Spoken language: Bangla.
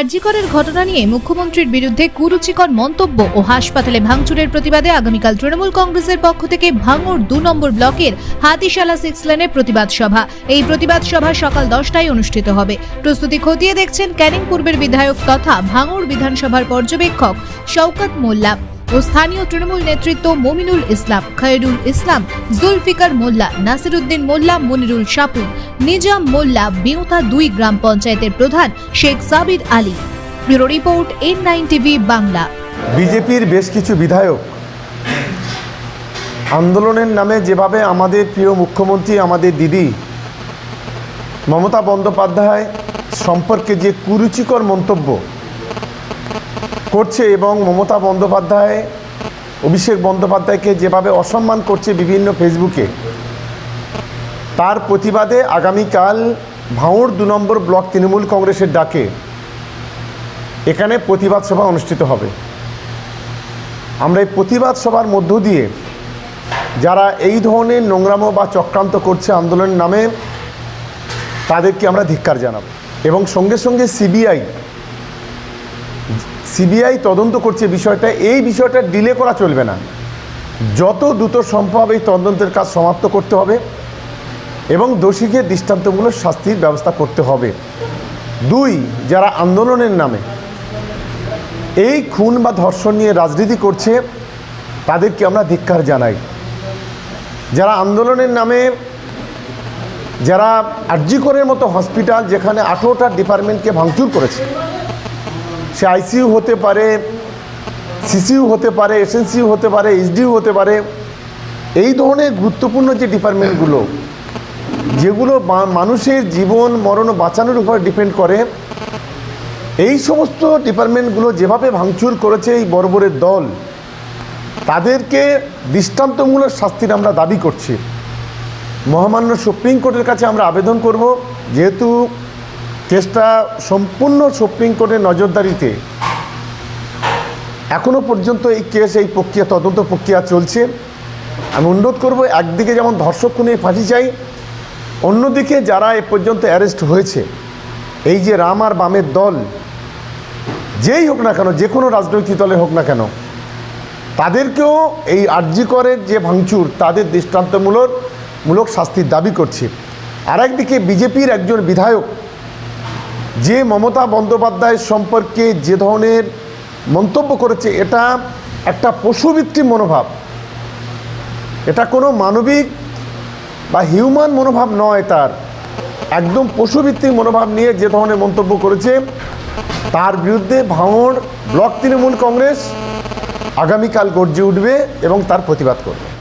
আরজিকরের ঘটনা নিয়ে মুখ্যমন্ত্রীর বিরুদ্ধে কুরুচিকর মন্তব্য ও হাসপাতালে ভাঙচুরের প্রতিবাদে আগামীকাল তৃণমূল কংগ্রেসের পক্ষ থেকে ভাঙড় দু নম্বর ব্লকের হাতিশালা সিক্স লেনে প্রতিবাদ সভা। এই প্রতিবাদ সভা সকাল দশটায় অনুষ্ঠিত হবে। প্রস্তুতি খতিয়ে দেখছেন ক্যানিং পূর্বের বিধায়ক তথা ভাঙড় বিধানসভার পর্যবেক্ষক শওকত মোল্লা। ও স্থানীয় তৃণমূল নেতৃত্ব মমিনুল ইসলাম, খয়রুল ইসলাম, জুলফিকার মোল্লা, নাসিরুদ্দিন মোল্লা, মনিরুল সাপুর নিজাম মোল্লা, বিউতা দুই গ্রাম পঞ্চায়েতের প্রধান Sheikh Sabir Ali. Bureau report N nine TV Bangla. বিজেপির বেশ কিছু বিধায়ক আন্দোলনের নামে যেভাবে আমাদের প্রিয় মুখ্যমন্ত্রী, আমাদের দিদি মমতা বন্দ্যোপাধ্যায় সম্পর্কে যে কুরুচিকর মন্তব্য করছে এবং মমতা বন্দ্যোপাধ্যায়, অভিষেক বন্দ্যোপাধ্যায়কে যেভাবে অসম্মান করছে বিভিন্ন ফেসবুকে, তার প্রতিবাদে আগামীকাল ভাঙড় দু নম্বর ব্লক তৃণমূল কংগ্রেসের ডাকে এখানে প্রতিবাদ সভা অনুষ্ঠিত হবে। আমরা এই প্রতিবাদ সভার মধ্য দিয়ে যারা এই ধরনের নোংরামো বা চক্রান্ত করছে আন্দোলনের নামে, তাদেরকে আমরা ধিক্কার জানাব এবং সঙ্গে সঙ্গে সিবিআই সিবিআই তদন্ত করছে বিষয়টা, এই বিষয়টা ডিলে করা চলবে না। যত দ্রুত সম্ভব এই তদন্তের কাজ সমাপ্ত করতে হবে এবং দোষীকে দৃষ্টান্তমূলক শাস্তির ব্যবস্থা করতে হবে। দুই, যারা আন্দোলনের নামে এই খুন বা ধর্ষণ নিয়ে রাজনীতি করছে, তাদেরকে আমরা ধিক্কার জানাই। যারা আন্দোলনের নামে, যারা আরজিকরের মতো হসপিটাল যেখানে আঠেরোটা ডিপার্টমেন্টকে ভাঙচুর করেছে সে আইসিইউ হতে পারে, সিসিইউ হতে পারে, এসএনসিইউ হতে পারে, এইচডিইউ হতে পারে, এই ধরনের গুরুত্বপূর্ণ যে ডিপার্টমেন্টগুলো, যেগুলো মানুষের জীবন, মরণ বাঁচানোর উপর ডিপেন্ড করে, এই সমস্ত ডিপার্টমেন্টগুলো যেভাবে ভাঙচুর করেছে এই বর্বরের দল, তাদেরকে দৃষ্টান্তমূলক শাস্তির আমরা দাবি করছি। মহামান্য সুপ্রিম কোর্টের কাছে আমরা আবেদন করব, যেহেতু কেসটা সম্পূর্ণ সুপ্রিম কোর্টের নজরদারিতে এখনও পর্যন্ত এই কেস, এই প্রক্রিয়া, তদন্ত প্রক্রিয়া চলছে। আমি অনুরোধ করব, একদিকে যেমন ধর্ষক খুনে ফাঁসি চাই, অন্যদিকে যারা এ পর্যন্ত অ্যারেস্ট হয়েছে, এই যে রাম আর বামের দল, যেই হোক না কেন, যে কোনো রাজনৈতিক দলে হোক না কেন, তাদেরকেও এই আর্যিকরের যে ভাঙচুর, তাদের দৃষ্টান্তমূলক, মূলক শাস্তির দাবি করছে। আর একদিকে বিজেপির একজন বিধায়ক যে মমতা বন্দ্যোপাধ্যায় সম্পর্কে যে ধরনের মন্তব্য করেছে, এটা একটা পশুভিত্তিক মনোভাব। এটা কোনো মানবিক বা হিউম্যান মনোভাব নয় তার। একদম পশুভিত্তিক মনোভাব নিয়ে যে ধরনের মন্তব্য করেছে, তার বিরুদ্ধে ভাঙড় ব্লক তৃণমূল কংগ্রেস আগামীকাল গর্জে উঠবে এবং তার প্রতিবাদ করবে।